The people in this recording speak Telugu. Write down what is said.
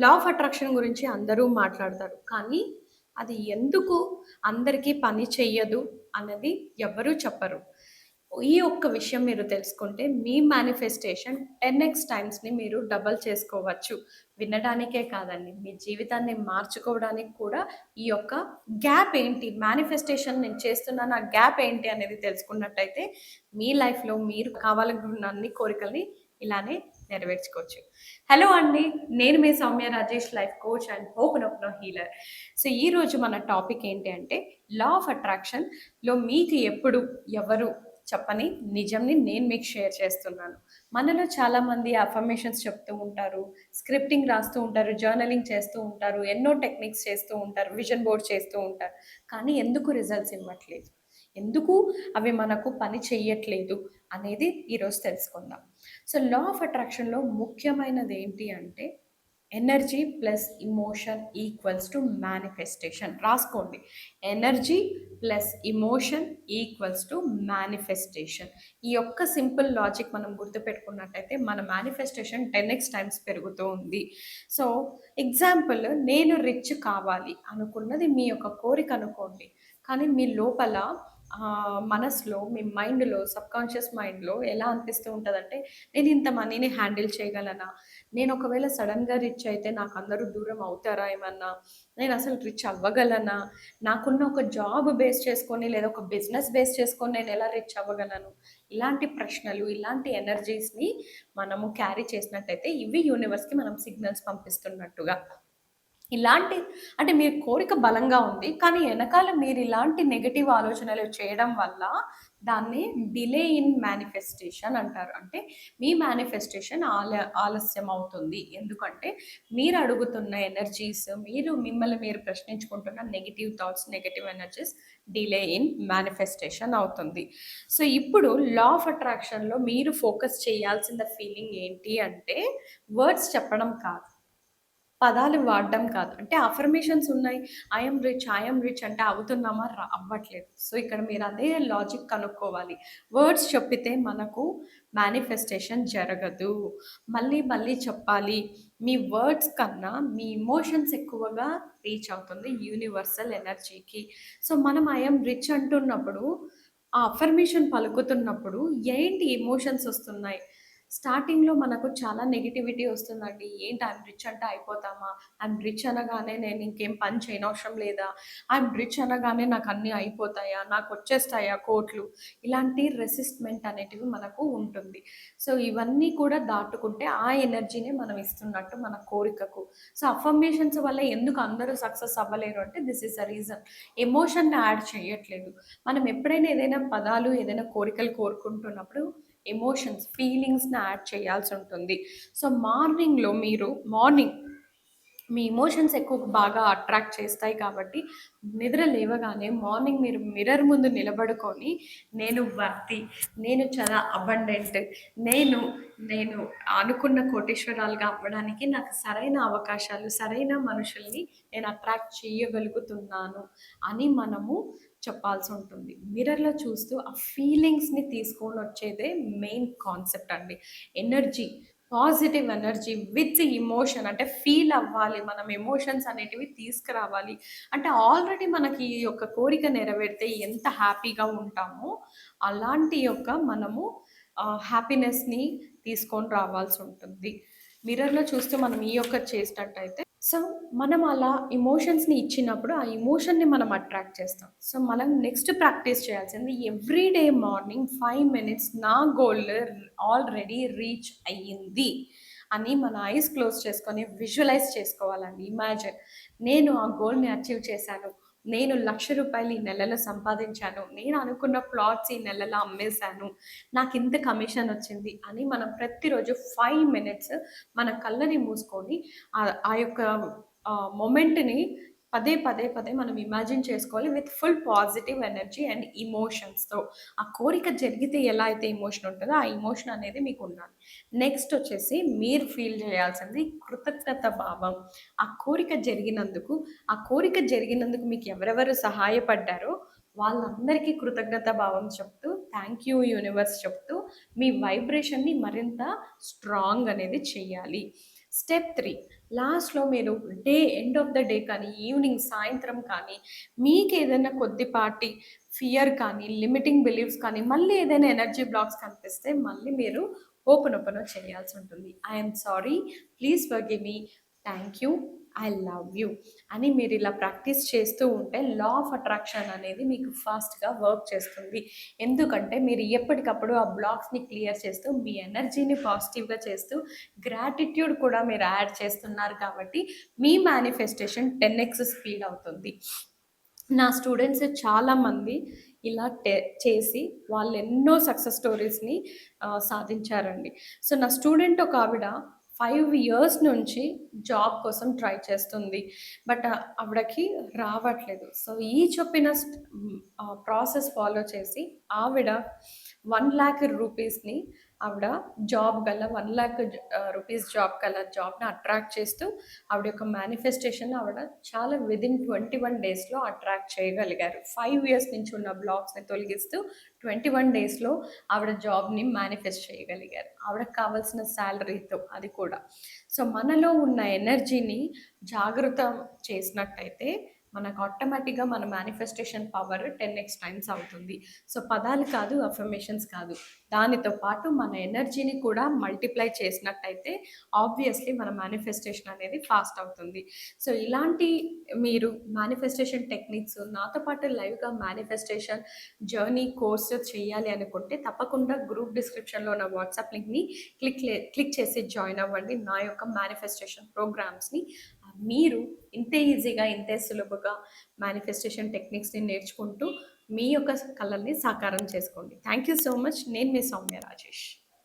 లా ఆఫ్ అట్రాక్షన్ గురించి అందరూ మాట్లాడతారు. కానీ అది ఎందుకు అందరికీ పని చెయ్యదు అన్నది ఎవ్వరూ చెప్పరు. ఈ ఒక్క విషయం మీరు తెలుసుకుంటే మీ మేనిఫెస్టేషన్ 10x టైమ్స్‌ని మీరు డబల్ చేసుకోవచ్చు. వినడానికే కాదండి. మీ జీవితాన్ని మార్చుకోవడానికి కూడా ఈ యొక్క గ్యాప్ ఏంటి? మేనిఫెస్టేషన్ నేను చేస్తున్నాను. నా గ్యాప్ ఏంటి అనేది తెలుసుకున్నట్టయితే మీ లైఫ్‌లో మీరు కావాలనుకున్న అన్ని కోరికల్ని ఇలానే నెరవేర్చుకోవచ్చు. హలో అండి. నేను మీ Soumya Rajesh life coach and hooponopono healer. So ఈరోజు మన టాపిక్ ఏంటి అంటే లా ఆఫ్ అట్రాక్షన్‌లో మీకు ఎప్పుడు ఎవరు చెప్పని నిజంని నేను మీకు షేర్ చేస్తున్నాను. మనలో చాలామంది అఫర్మేషన్స్ చెప్తూ ఉంటారు. స్క్రిప్టింగ్ రాస్తూ ఉంటారు. జర్నలింగ్ చేస్తూ ఉంటారు. ఎన్నో టెక్నిక్స్ చేస్తూ ఉంటారు. విజన్ బోర్డ్ చేస్తూ ఉంటారు. కానీ ఎందుకు రిజల్ట్స్ ఇవ్వట్లేదు? ఎందుకు అవి మనకు పని చెయ్యట్లేదు అనేది ఈరోజు తెలుసుకుందాం. సో లా ఆఫ్ అట్రాక్షన్‌లో ముఖ్యమైనది ఏంటి అంటే energy plus emotion equals to manifestation. రాసుకోండి. Energy plus emotion equals to manifestation. ఈ యొక్క సింపుల్ లాజిక్ మనం గుర్తుపెట్టుకున్నట్టయితే మన మేనిఫెస్టేషన్ 10x టైమ్స్ పెరుగుతూ ఉంది. సో ఎగ్జాంపుల్ నేను రిచ్ కావాలి అనుకున్నది మీ యొక్క కోరిక అనుకోండి. కానీ మీ లోపల మనసులో మీ మైండ్‌లో సబ్‌కాన్షియస్ మైండ్‌లో ఎలా అనిపిస్తూ ఉంటుందంటే నేను ఇంత మనీని హ్యాండిల్ చేయగలనా? నేను ఒకవేళ సడన్గా రిచ్ అయితే నాకు అందరూ దూరం అవుతారా ఏమన్నా? నేను అసలు రిచ్ అవ్వగలనా? నాకున్న ఒక జాబ్ బేస్ చేసుకొని లేదా ఒక బిజినెస్ బేస్ చేసుకొని నేను ఎలా రిచ్ అవ్వగలను? ఇలాంటి ప్రశ్నలు, ఇలాంటి ఎనర్జీస్‌ని మనము క్యారీ చేసినట్టయితే ఇవి యూనివర్స్‌కి మనం సిగ్నల్స్ పంపిస్తున్నట్టుగా. ఇలాంటి అంటే మీ కోరిక బలంగా ఉంది. కానీ వెనకాల మీరు ఇలాంటి నెగటివ్ ఆలోచనలు చేయడం వల్ల దాన్ని డిలే ఇన్ మేనిఫెస్టేషన్ అంటారు. అంటే మీ మేనిఫెస్టేషన్ ఆల ఆలస్యం అవుతుంది. ఎందుకంటే మీరు అడుగుతున్న ఎనర్జీస్, మీరు మిమ్మల్ని మీరు ప్రశ్నించుకుంటున్న negative thoughts, negative energies delay in manifestation అవుతుంది. సో ఇప్పుడు లా ఆఫ్ అట్రాక్షన్‌లో మీరు ఫోకస్ చేయాల్సిన ఫీలింగ్ ఏంటి అంటే వర్డ్స్ చెప్పడం కాదు. పదాలు వాడడం కాదు. అంటే అఫర్మేషన్స్ ఉన్నాయి. ఐఎమ్ రిచ్, ఐఎమ్ రిచ్ అంటే అవుతున్నామా? రా అవ్వట్లేదు. సో ఇక్కడ మీరు అదే లాజిక్ కనుక్కోవాలి. వర్డ్స్ చెప్పితే మనకు మేనిఫెస్టేషన్ జరగదు. మళ్ళీ మళ్ళీ చెప్పాలి. మీ వర్డ్స్ కన్నా మీ ఎమోషన్స్ ఎక్కువగా రీచ్ అవుతుంది యూనివర్సల్ ఎనర్జీకి. సో మనం ఐఎమ్ రిచ్ అంటున్నప్పుడు ఆ అఫర్మేషన్ పలుకుతున్నప్పుడు ఏంటి ఎమోషన్స్ వస్తున్నాయి? స్టార్టింగ్‌లో మనకు చాలా నెగటివిటీ వస్తుందండి. ఏంటి ఐ రిచ్ అంటే అయిపోతామా? ఐ రిచ్ అనగానే నేను ఇంకేం పని చేయనవసరం లేదా? ఐ రిచ్ అనగానే నాకు అన్నీ అయిపోతాయా? నాకు వచ్చేస్తాయా కోట్లు? ఇలాంటి రెసిస్ట్‌మెంట్ అనేటివి మనకు ఉంటుంది. సో ఇవన్నీ కూడా దాటుకుంటే ఆ ఎనర్జీనే మనం ఇస్తున్నట్టు మన కోరికకు. సో అఫర్మేషన్స్ వల్ల ఎందుకు అందరూ సక్సెస్ అవ్వలేరు అంటే దిస్ ఈస్ అ రీజన్. ఎమోషన్‌ని యాడ్ చేయట్లేదు. మనం ఎప్పుడైనా ఏదైనా పదాలు, ఏదైనా కోరికలు కోరుకుంటున్నప్పుడు ఎమోషన్స్, ఫీలింగ్స్‌ని యాడ్ చేయాల్సి ఉంటుంది. సో మార్నింగ్‌లో మీరు మార్నింగ్ మీ ఎమోషన్స్ ఎక్కువ బాగా అట్రాక్ట్ చేస్తాయి కాబట్టి నిద్ర లేవగానే మార్నింగ్ మీరు మిర్రర్ ముందు నిలబడుకొని నేను వర్తి నేను చాలా అబండెంట్, నేను నేను అనుకున్న కోటేశ్వరాలుగా అవ్వడానికి నాకు సరైన అవకాశాలు, సరైన మనుషుల్ని నేను అట్రాక్ట్ చేయగలుగుతున్నాను అని మనము చెప్పాల్సి ఉంటుంది. మిర్రర్‌లో చూస్తూ ఆ ఫీలింగ్స్‌ని తీసుకొని వచ్చేదే మెయిన్ కాన్సెప్ట్ అండి. Energy, positive energy with emotion అంటే ఫీల్ అవ్వాలి. మనం ఎమోషన్స్ అనేటివి తీసుకురావాలి. అంటే ఆల్రెడీ మనకి ఈ యొక్క కోరిక నెరవేరితే ఎంత హ్యాపీగా ఉంటామో అలాంటి యొక్క మనము హ్యాపీనెస్‌ని తీసుకొని రావాల్సి ఉంటుంది. మిర్రర్‌లో చూస్తే మనం ఈ యొక్క చేసినట్టయితే సో మనం అలా ఎమోషన్స్‌ని ఇచ్చినప్పుడు ఆ ఎమోషన్‌ని మనం అట్రాక్ట్ చేస్తాం. సో మనం నెక్స్ట్ ప్రాక్టీస్ చేయాల్సింది every day morning five minutes నా గోల్ ఆల్రెడీ రీచ్ అయ్యింది అని మన ఐస్ క్లోజ్ చేసుకొని విజువలైజ్ చేసుకోవాలండి. ఇమాజిన్ నేను ఆ గోల్‌ని అచీవ్ చేశాను. నేను లక్ష రూపాయలు ఈ నెలలో సంపాదించాను. నేను అనుకున్న ప్లాట్స్ ఈ నెలలో అమ్మేశాను. నాకు ఇంత కమిషన్ వచ్చింది అని మనం ప్రతిరోజు ఫైవ్ మినిట్స్ మన కళ్ళని మూసుకొని ఆ యొక్క మొమెంట్‌ని పదే, పదే, పదే మనం ఇమాజిన్ చేసుకోవాలి with full positive energy and ఇమోషన్స్తో ఆ కోరిక జరిగితే ఎలా అయితే ఇమోషన్ ఉంటుందో ఆ ఎమోషన్ అనేది మీకు ఉండాలి. నెక్స్ట్ వచ్చేసి మీరు ఫీల్ చేయాల్సింది కృతజ్ఞత భావం. ఆ కోరిక జరిగినందుకు, ఆ కోరిక జరిగినందుకు మీకు ఎవరెవరు సహాయపడ్డారో వాళ్ళందరికీ కృతజ్ఞత భావం చెప్తూ, థ్యాంక్ యూ యూనివర్స్ చెప్తూ మీ వైబ్రేషన్‌ని మరింత స్ట్రాంగ్ అనేది చెయ్యాలి. స్టెప్ త్రీ లాస్ట్‌లో మీరు day end of the day కానీ, ఈవినింగ్ సాయంత్రం కానీ, మీకేదైనా కొద్దిపాటి ఫియర్ కానీ, లిమిటింగ్ బిలీఫ్స్ కానీ, మళ్ళీ ఏదైనా ఎనర్జీ బ్లాక్స్ కనిపిస్తే మళ్ళీ మీరు open open చేయాల్సుంటుంది. I I'm sorry. Please forgive me. Thank you. I love you. అని మీరు ఇలా ప్రాక్టీస్ చేస్తూ ఉంటే లా ఆఫ్ అట్రాక్షన్ అనేది మీకు ఫాస్ట్‌గా వర్క్ చేస్తుంది. ఎందుకంటే మీరు ఎప్పటికప్పుడు ఆ బ్లాక్స్‌ని క్లియర్ చేస్తూ, మీ ఎనర్జీని పాజిటివ్‌గా చేస్తూ, గ్రాటిట్యూడ్ కూడా మీరు యాడ్ చేస్తున్నారు కాబట్టి, మీ మేనిఫెస్టేషన్ 10 ఎక్స్ స్పీడ్ అవుతుంది. నా స్టూడెంట్స్ చాలామంది ఇలా టె చేసి వాళ్ళు ఎన్నో సక్సెస్ స్టోరీస్‌ని సాధించారండి. సో, నా స్టూడెంట్ ఒక ఆవిడ ఫైవ్ ఇయర్స్ నుంచి జాబ్ కోసం ట్రై చేస్తుంది. బట్ uh, ఆవిడకి రావట్లేదు. సో, ఈ చెప్పిన ప్రాసెస్ ఫాలో చేసి ఆవిడ వన్ ల్యాక్ రూపీస్‌ని ఆవిడ జాబ్ గల వన్ ల్యాక్ రూపీస్ జాబ్ గల జాబ్‌ని అట్రాక్ట్ చేస్తూ ఆవిడ యొక్క మేనిఫెస్టేషన్ ఆవిడ చాలా వితిన్ 21 డేస్‌లో అట్రాక్ట్ చేయగలిగారు. ఫైవ్ ఇయర్స్ నుంచి ఉన్న బ్లాగ్స్ని తొలగిస్తూ 21 డేస్‌లో ఆవిడ జాబ్‌ని మేనిఫెస్ట్ చేయగలిగారు. ఆవిడకి కావాల్సిన శాలరీతో అది కూడా. సో, మనలో ఉన్న ఎనర్జీని జాగృతం చేసినట్టయితే మనకు ఆటోమేటిక్‌గా మన మేనిఫెస్టేషన్ పవర్ 10 ఎక్స్ టైమ్స్ అవుతుంది. సో, పదాలు కాదు, అఫర్మేషన్స్ కాదు. దానితో పాటు మన ఎనర్జీని కూడా మల్టిప్లై చేసినట్టయితే ఆబ్వియస్‌లీ మన మేనిఫెస్టేషన్ అనేది ఫాస్ట్ అవుతుంది. సో, ఇలాంటి మీరు మేనిఫెస్టేషన్ టెక్నిక్స్ నాతో పాటు లైవ్‌గా మేనిఫెస్టేషన్ జర్నీ కోర్స్ చేయాలి అనుకుంటే తప్పకుండా గ్రూప్ డిస్క్రిప్షన్‌లో ఉన్న వాట్సాప్ లింక్‌ని క్లిక్ క్లిక్ చేసి జాయిన్ అవ్వండి. నా యొక్క మేనిఫెస్టేషన్ ప్రోగ్రామ్స్‌ని మీరు ఇంతే ఈజీగా, ఇంతే సులభంగా మేనిఫెస్టేషన్ టెక్నిక్స్‌ని నేర్చుకుంటూ మీ యొక్క కళల్ని సాకారం చేసుకోండి. Thank you so much. నేను మీ సౌమ్య రాజేష్.